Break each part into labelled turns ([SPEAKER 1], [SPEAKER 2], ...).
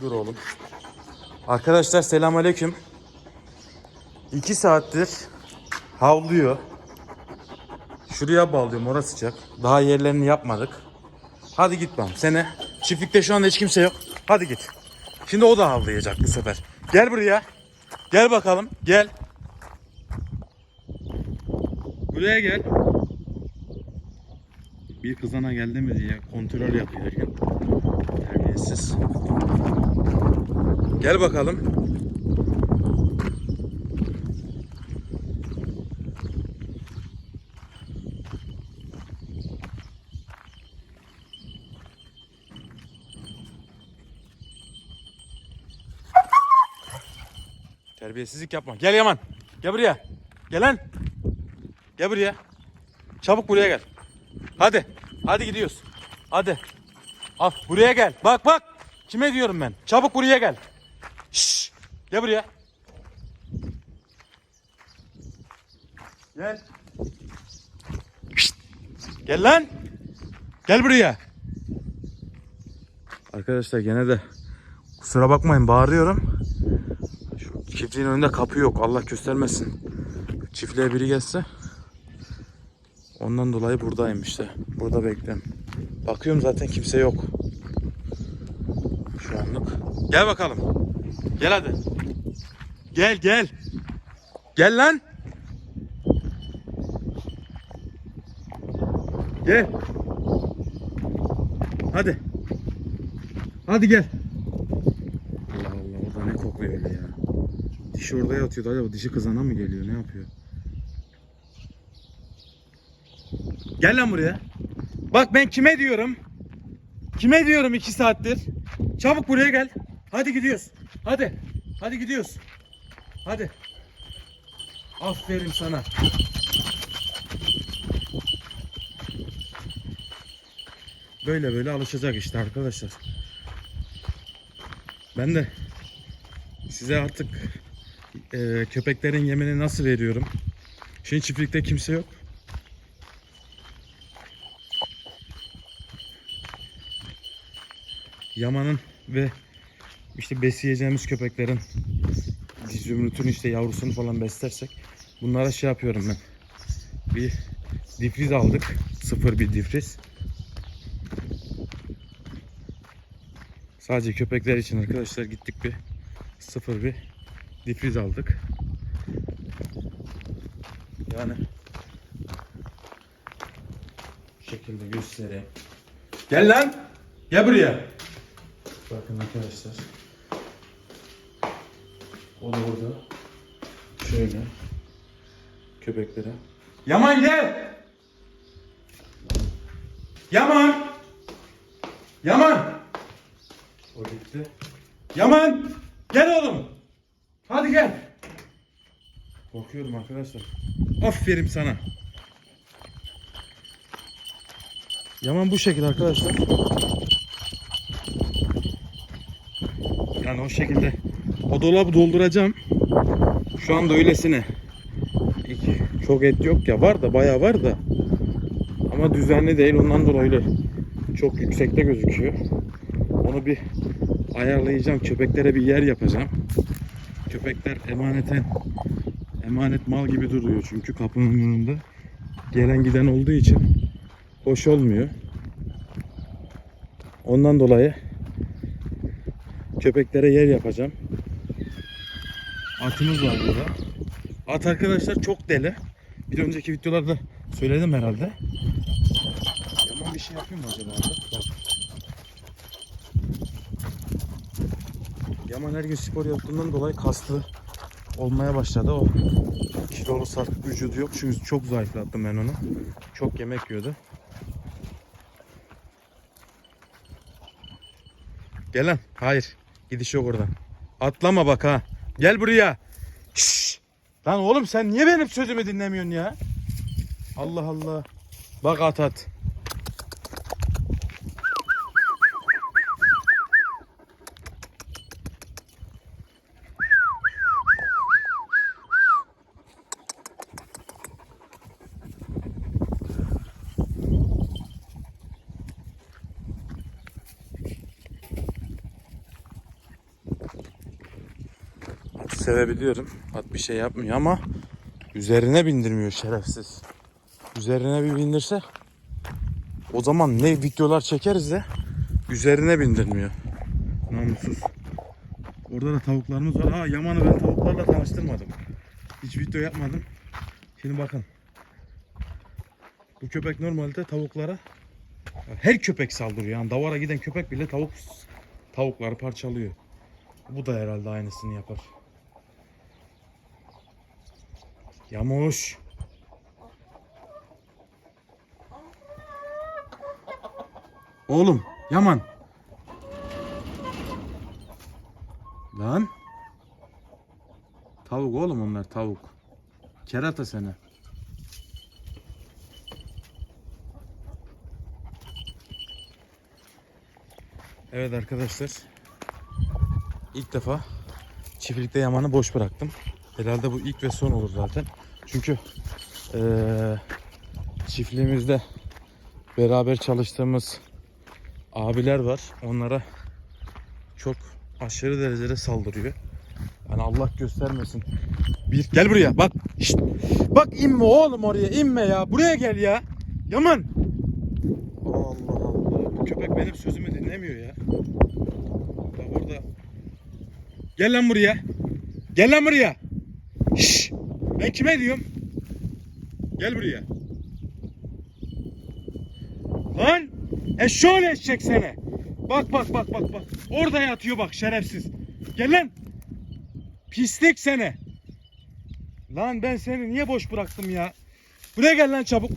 [SPEAKER 1] Dur oğlum. Arkadaşlar selamünaleyküm. 2 saattir havlıyor. Şuraya bağlıyorum orası sıcak. Daha yerlerini yapmadık. Hadi git bam. Sene. Çiftlikte şu anda hiç kimse yok. Hadi git. Şimdi o da havlayacak bu sefer. Gel buraya. Gel bakalım. Gel. Buraya gel. Bir kızana geldi mi diye kontrol yapıyor. Terbiyesiz. Gel bakalım. Terbiyesizlik yapma. Gel Yaman. Gel buraya. Gel lan. Gel buraya. Çabuk buraya gel. Hadi. Hadi gidiyoruz. Hadi. Al buraya gel. Bak bak. Kime diyorum ben? Çabuk buraya gel. Şşş. Gel buraya. Gel. Şşt. Gel lan. Gel buraya. Arkadaşlar gene de kusura bakmayın bağırıyorum. Şu çiftliğin önünde kapı yok. Allah göstermesin. Çiftliğe biri gelse. Ondan dolayı buradayım işte. Burada bekliyorum. Bakıyorum zaten kimse yok. Gel bakalım. Gel hadi. Gel gel. Gel lan. Gel. Hadi. Hadi gel. Allah Allah orada ne kokuyor öyle ya. Dişi orada yatıyordu. Acaba dişi kızana mı geliyor? Ne yapıyor? Gel lan buraya. Bak ben kime diyorum? Kime diyorum iki saattir? Çabuk buraya gel. Hadi gidiyoruz. Hadi. Hadi gidiyoruz. Hadi. Aferin sana. Böyle böyle alışacak işte arkadaşlar. Ben de size artık e, köpeklerin yemini nasıl veriyorum. Şimdi çiftlikte kimse yok. Yaman'ın ve işte besleyeceğimiz köpeklerin zümrütün işte yavrusunu falan beslersek bunlara şey yapıyorum ben. Bir difriz aldık. Sıfır bir difriz. Sadece köpekler için arkadaşlar gittik bir sıfır bir difriz aldık. Yani bu şekilde göstereyim. Gel lan! Gel buraya. Bakın arkadaşlar. O da burada. Şöyle. Köpeklere. Yaman gel! Yaman! Yaman! O gitti. Yaman! Gel oğlum! Hadi gel! Korkuyorum arkadaşlar. Aferin sana. Yaman bu şekilde arkadaşlar. Yani o şekilde o dolabı dolduracağım. Şu anda öylesine. Çok et yok ya var da bayağı var da. Ama düzenli değil ondan dolayı öyle çok yüksekte gözüküyor. Onu bir ayarlayacağım. Köpeklere bir yer yapacağım. Köpekler emaneten emanet mal gibi duruyor çünkü kapının önünde. Gelen giden olduğu için hoş olmuyor. Ondan dolayı köpeklere yer yapacağım. Atımız var burada. At arkadaşlar çok deli. Bir önceki videolarda söyledim herhalde. Yaman bir şey yapıyor mu acaba? Bak. Yaman her gün spor yaptığından dolayı kaslı olmaya başladı. O kilolu sarkık vücudu yok. Çünkü çok zayıflattım ben onu. Çok yemek yiyordu. Gel lan. Hayır. Gidiş yok oradan. Atlama bak ha. Gel buraya. Şşş. Lan oğlum sen niye benim sözümü dinlemiyorsun ya? Allah Allah. Bak at at. Sevebiliyorum. At bir şey yapmıyor ama üzerine bindirmiyor şerefsiz. Üzerine bir bindirse o zaman ne videolar çekeriz de üzerine bindirmiyor. Namussuz. Orada da tavuklarımız var. Aa Yaman'ı ben tavuklarla tanıştırmadım. Hiç video yapmadım. Şimdi bakın. Bu köpek normalde tavuklara her köpek saldırıyor. Yani davara giden köpek bile tavuk tavukları parçalıyor. Bu da herhalde aynısını yapar. Yamuş. Oğlum Yaman. Lan. Tavuk oğlum onlar tavuk. Kerata seni. Evet arkadaşlar. İlk defa çiftlikte yamanı boş bıraktım. Herhalde bu ilk ve son olur zaten. Çünkü eee, çiftliğimizde beraber çalıştığımız abiler var. Onlara çok aşırı derecede saldırıyor. Yani Allah göstermesin. Bir gel buraya bak. Şşt. Bak inme oğlum oraya inme ya. Buraya gel ya. Yaman. Allah Allah. Bu köpek benim sözümü dinlemiyor ya. Bak orada. Gel lan buraya. Gel lan buraya. Şşş. Ben kime diyorum? Gel buraya. Lan eşşoğlu eşek seni. Bak bak bak bak bak. Orada yatıyor bak şerefsiz. Gel lan. Pislik seni. Lan ben seni niye boş bıraktım ya? Buraya gel lan çabuk.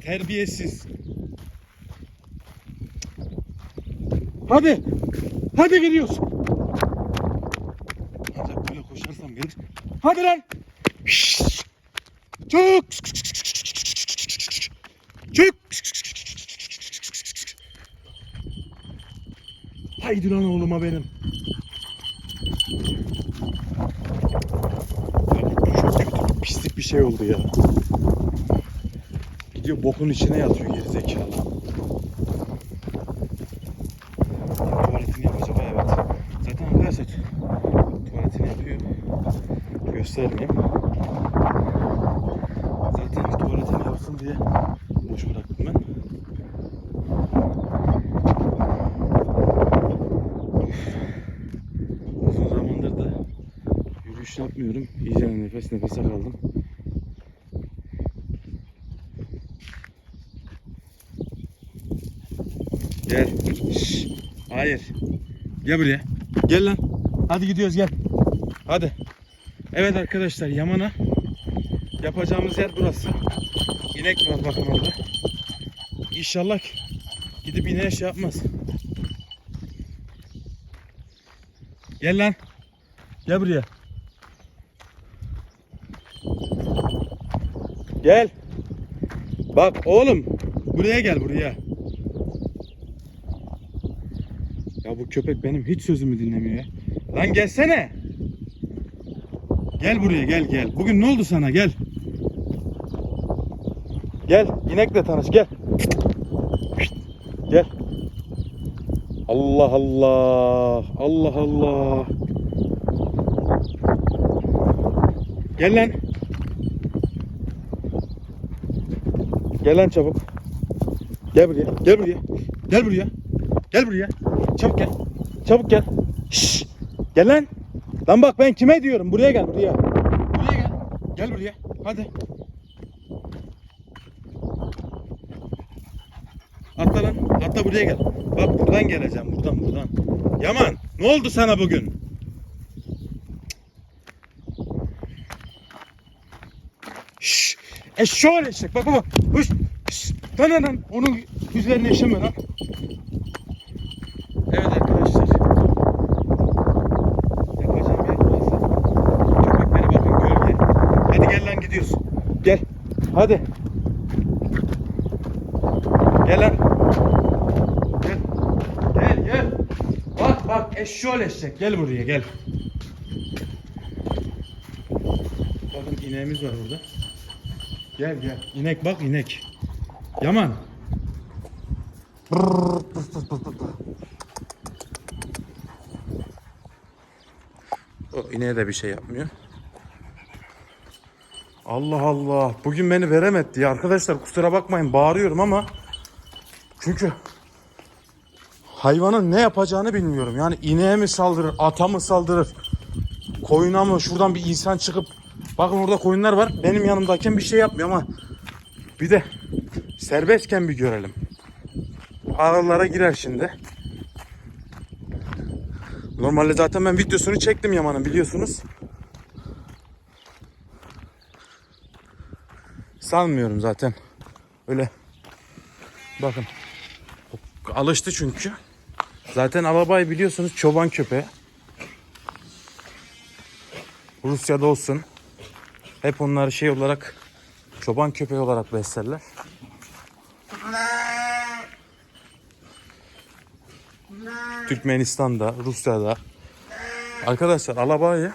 [SPEAKER 1] Terbiyesiz. Hadi. Hadi gidiyoruz. Ancak böyle koşarsam gelir. Hadi lan. Çık. Çık. Haydi lan oğluma benim. Çok kötü, pislik bir şey oldu ya. Gidiyor bokun içine yatıyor geri zekalı. Tuvaletini yapacak ha, evet. Zaten arkadaşlar tuvaletini yapıyor. Göstermeyeyim. Zaten tuvaletini yapsın diye boş bıraktım ben. Uzun zamandır da yürüyüş yapmıyorum. İyice nefes nefese kaldım. Gel. Şşş. Hayır. Gel buraya. Gel lan. Hadi gidiyoruz gel. Hadi. Evet arkadaşlar Yaman'a yapacağımız yer burası. İnek var bakın orada. İnşallah gidip ineğe şey yapmaz. Gel lan. Gel buraya. Gel. Bak oğlum. Buraya gel buraya. Ya bu köpek benim hiç sözümü dinlemiyor ya. Lan gelsene. Gel buraya gel gel. Bugün ne oldu sana gel. Gel inekle tanış gel. Gel. Allah Allah. Allah Allah. Gel lan. Gel lan çabuk. Gel buraya. Gel buraya. Gel buraya. Gel buraya. Çabuk gel. Çabuk gel. Şşş. Gel lan. Lan bak ben kime diyorum? Buraya gel buraya. Buraya gel. Gel buraya. Hadi. Atla lan. Atla buraya gel. Bak buradan geleceğim. Buradan buradan. Yaman. Ne oldu sana bugün? Şşş. Eşşoğlu eşek. Bak bak. Hış. Şşş. Lan lan lan. Onun üzerine işeme lan. Evet arkadaşlar. Yapacağım yer burası. Köpeklere bakın gölge. Hadi gel lan gidiyoruz. Gel. Hadi. Gel lan. Gel. Gel gel. Bak bak eşşoğlu eşek. Gel buraya gel. Bakın ineğimiz var burada. Gel gel. İnek bak inek. Yaman. O ineğe de bir şey yapmıyor. Allah Allah. Bugün beni veremedi ya arkadaşlar kusura bakmayın bağırıyorum ama çünkü hayvanın ne yapacağını bilmiyorum. Yani ineğe mi saldırır, ata mı saldırır, koyuna mı şuradan bir insan çıkıp bakın orada koyunlar var. Benim yanımdayken bir şey yapmıyor ama bir de serbestken bir görelim. Aralara girer şimdi. Normalde zaten ben videosunu çektim Yaman'ın biliyorsunuz. Sanmıyorum zaten. Öyle. Bakın. Alıştı çünkü. Zaten Alabay biliyorsunuz çoban köpeği. Rusya'da olsun. Hep onları şey olarak çoban köpeği olarak beslerler. Türkmenistan'da, Rusya'da. Arkadaşlar alabayı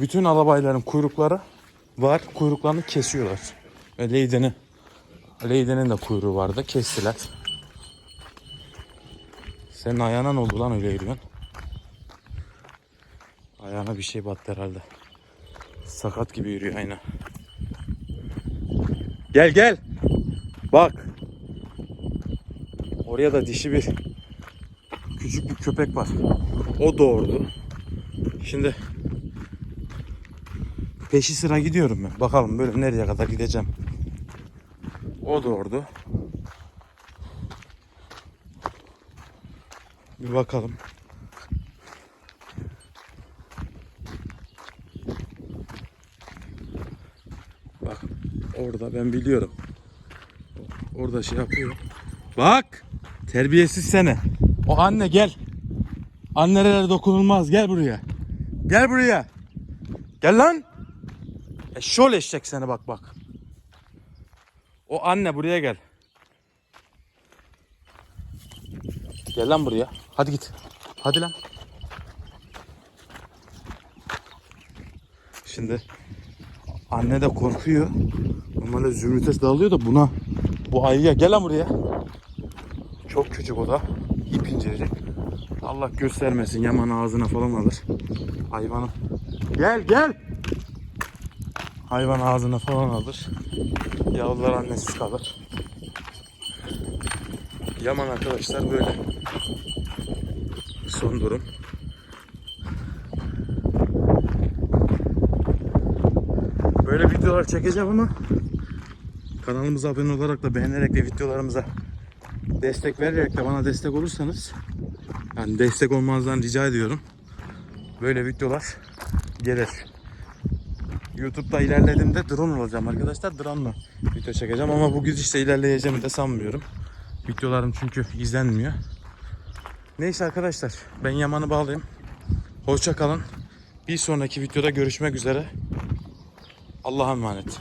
[SPEAKER 1] bütün alabayların kuyrukları var. Kuyruklarını kesiyorlar. Ve Leyden'i Leyden'in de kuyruğu vardı. Kestiler. Senin ayağına ne oldu lan öyle yürüyorsun? Ayağına bir şey battı herhalde. Sakat gibi yürüyor aynen. Gel gel. Bak. Oraya da dişi bir küçük bir köpek var. O doğurdu. Şimdi peşi sıra gidiyorum ben. Bakalım böyle nereye kadar gideceğim. O doğurdu. Bir bakalım. Bak orada ben biliyorum. Orada şey yapıyor. Bak terbiyesiz seni. O anne gel. Annelere dokunulmaz gel buraya. Gel buraya. Gel lan. Eşşol eşek seni bak bak. O anne buraya gel. Gel lan buraya. Hadi git. Hadi lan. Şimdi anne de korkuyor. Normalde zümrütes dağılıyor da buna bu ayıya gel lan buraya. Çok küçük o da. İp incecik. Allah göstermesin yaman ağzına falan alır. Hayvanım. Gel gel. Hayvan ağzına falan alır. Yavrular annesiz kalır. Yaman arkadaşlar böyle. Son durum. Böyle videolar çekeceğim ama kanalımıza abone olarak da beğenerek de videolarımıza destek vererek de bana destek olursanız yani destek olmanızdan rica ediyorum. Böyle videolar gelir. YouTube'da ilerlediğimde drone olacağım arkadaşlar. Drone'la video çekeceğim ama bu gidişle ilerleyeceğimi de sanmıyorum. Videolarım çünkü izlenmiyor. Neyse arkadaşlar ben Yaman'ı bağlayayım. Hoşça kalın. Bir sonraki videoda görüşmek üzere. Allah'a emanet.